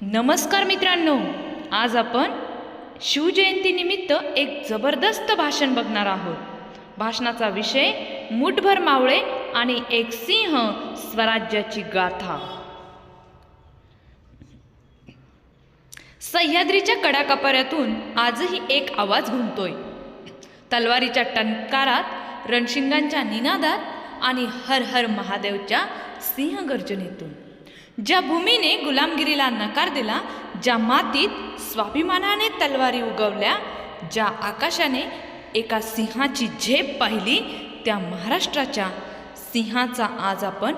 नमस्कार मित्रांनो आज आपण शिवजयंतीनिमित्त एक जबरदस्त भाषण बघणार आहोत. भाषणाचा विषय मुठभर मावळे आणि एक सिंह स्वराज्याची गाथा. सह्याद्रीच्या कडाकापाऱ्यातून आजही एक आवाज घुमतोय. तलवारीच्या टणकारात रणशिंगांच्या निनादात आणि हर हर महादेवच्या सिंहगर्जनेतून. ज्या भूमीने गुलामगिरीला नकार दिला ज्या मातीत स्वाभिमानाने तलवारी उगवल्या ज्या आकाशाने एका सिंहाची झेप पाहिली त्या महाराष्ट्राच्या सिंहाचा आज आपण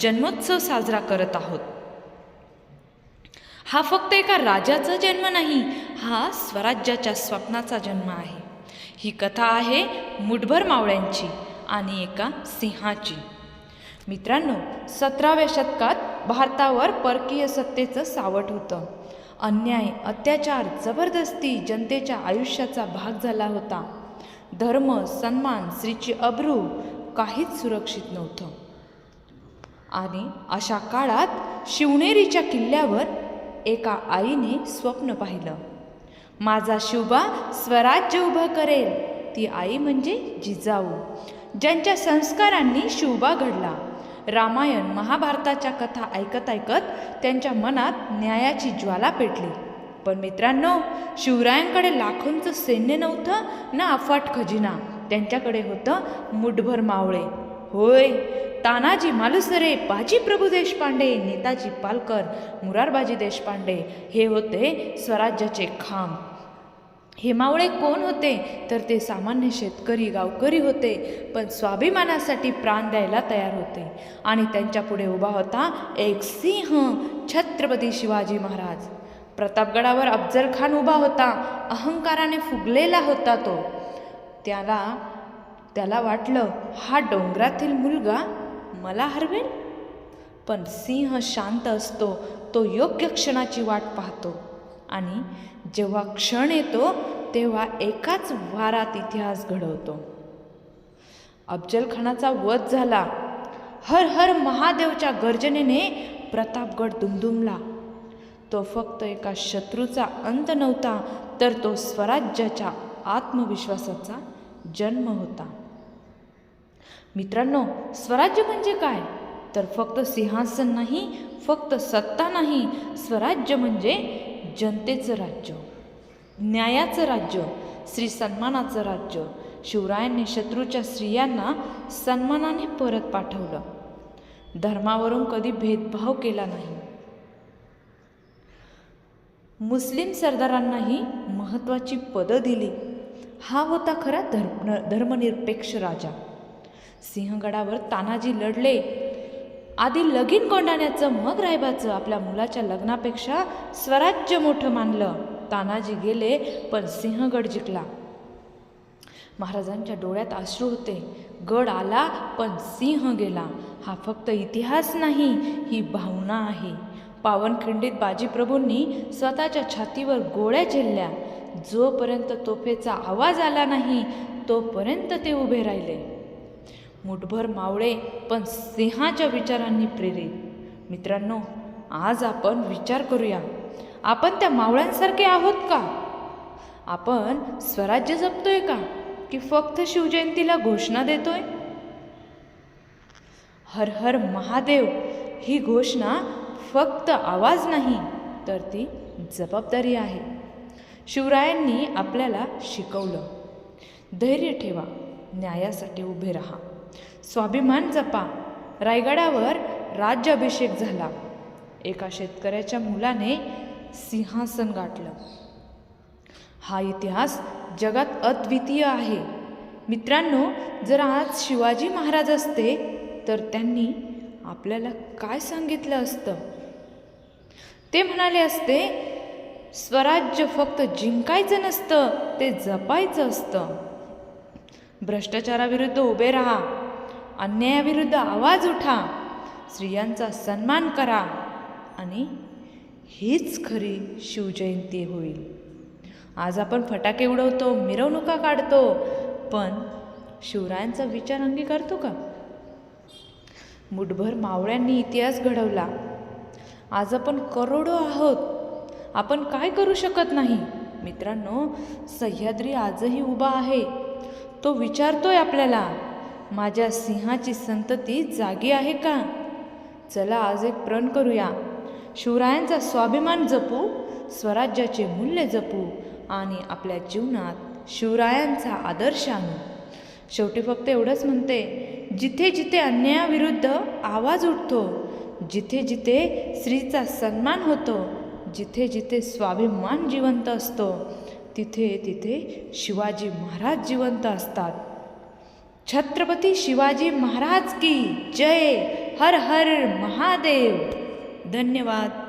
जन्मोत्सव साजरा करत आहोत. हा फक्त एका राजाचा जन्म नाही हा स्वराज्याच्या स्वप्नाचा जन्म आहे. ही कथा आहे मुठभर मावळ्यांची आणि एका सिंहाची. मित्रांनो सतराव्या शतकात भारतावर परकीय सत्तेचं सावट होतं. अन्याय अत्याचार जबरदस्ती जनतेच्या आयुष्याचा भाग झाला होता. धर्म सन्मान स्त्रीची अब्रू काहीच सुरक्षित नव्हतं. आणि अशा काळात शिवनेरीच्या किल्ल्यावर एका आईने स्वप्न पाहिलं. माझा शिवबा स्वराज्य उभं करेल. ती आई म्हणजे जिजाऊ. ज्यांच्या संस्कारांनी शिवबा घडला. रामायण महाभारताच्या कथा ऐकत ऐकत त्यांच्या मनात न्यायाची ज्वाला पेटली. पण मित्रांनो शिवरायांकडे लाखोंचं सैन्य नव्हतं ना अफाट खजिना. त्यांच्याकडे होतं मुठभर मावळे. होय तानाजी मालुसरे बाजी प्रभू देशपांडे नेताजी पालकर मुरारबाजी देशपांडे हे होते स्वराज्याचे खांब. हेमावळे कोण होते? तर ते सामान्य शेतकरी गावकरी होते. पण स्वाभिमानासाठी प्राण द्यायला तयार होते. आणि त्यांच्यापुढे उभा होता एक सिंह छत्रपती शिवाजी महाराज. प्रतापगडावर अफजल खान उभा होता. अहंकाराने फुगलेला होता तो. त्याला त्याला वाटलं हा डोंगरातील मुलगा मला हरवेल? पण सिंह शांत असतो. तो योग्य क्षणाची वाट पाहतो. आणि जेव्हा क्षण येतो तेव्हा एकाच वारात इतिहास घडवतो. अफजलखानाचा वध झाला. हर हर महादेवच्या गर्जनेने प्रतापगड दुमदुमला. तो फक्त एका शत्रूचा अंत नव्हता तर तो स्वराज्याच्या आत्मविश्वासाचा जन्म होता. मित्रांनो स्वराज्य म्हणजे काय? तर फक्त सिंहासन नाही फक्त सत्ता नाही स्वराज्य म्हणजे जनतेचं राज्य न्यायाचं राज्य श्री सन्मानाचं राज्य शिवरायांनी शत्रूच्या स्त्रियांना सन्मानाने परत पाठवलं. धर्मावरून कधी भेदभाव केला नाही. मुस्लिम सरदारांनाही महत्त्वाची पदं दिली. हा होता खरा धर्म धर्मनिरपेक्ष राजा. सिंहगडावर तानाजी लढले आधी लगीन कोंडाण्याचं मग रायबाचं आपल्या मुलाच्या लग्नापेक्षा स्वराज्य मोठं मानलं. तानाजी गेले पण सिंहगड जिंकला. महाराजांच्या डोळ्यात अश्रू होते. गड आला पण सिंह गेला. हा फक्त इतिहास नाही ही भावना आहे. पावनखिंडीत बाजीप्रभूंनी स्वतःच्या छातीवर गोळ्या झेलल्या. जोपर्यंत तोफेचा आवाज आला नाही तोपर्यंत ते उभे राहिले. मुठभर मावळे पण सिंहाच्या विचारांनी प्रेरित. मित्रांनो आज आपण विचार करूया आपण त्या मावळ्यांसारखे आहोत का? आपण स्वराज्य जपतोय का? की फक्त शिवजयंतीला घोषणा देतोय? हर हर महादेव ही घोषणा फक्त आवाज नाही तर ती जबाबदारी आहे. शिवरायांनी आपल्याला शिकवलं. धैर्य ठेवा न्यायासाठी उभे राहा. स्वाभिमान जपा. रायगडावर राज्याभिषेक झाला. एका शेतकऱ्याच्या मुलाने सिंहासन गाठलं. हा इतिहास जगात अद्वितीय आहे. मित्रांनो जर आज शिवाजी महाराज असते तर त्यांनी आपल्याला काय सांगितलं असतं? ते म्हणाले असते स्वराज्य फक्त जिंकायचं नसतं ते जपायचं असतं. भ्रष्टाचाराविरुद्ध उभे राहा. अन्यायाविरुद्ध आवाज उठा. स्त्रियांचा सन्मान करा. आणि हीच खरी शिवजयंती होईल. आज आपण फटाके उडवतो मिरवणुका काढतो पण शिवरायांचा विचार अंगीकारतो का? मुठभर मावळ्यांनी इतिहास घडवला. आज आपण करोडो आहोत. आपण काय करू शकत नाही? मित्रांनो सह्याद्री आजही उभा आहे. तो विचारतोय आपल्याला माझ्या सिंहाची संतती जागी आहे का? चला आज एक प्रण करूया. शिवरायांचा स्वाभिमान जपू स्वराज्याचे मूल्य जपू आणि आपल्या जीवनात शिवरायांचा आदर्श आणू. शेवटी फक्त एवढंच म्हणते जिथे जिथे अन्यायाविरुद्ध आवाज उठतो जिथे जिथे स्त्रीचा सन्मान होतो जिथे जिथे स्वाभिमान जिवंत असतो तिथे तिथे शिवाजी महाराज जिवंत असतात. छत्रपती शिवाजी महाराज की जय हर हर महादेव. धन्यवाद.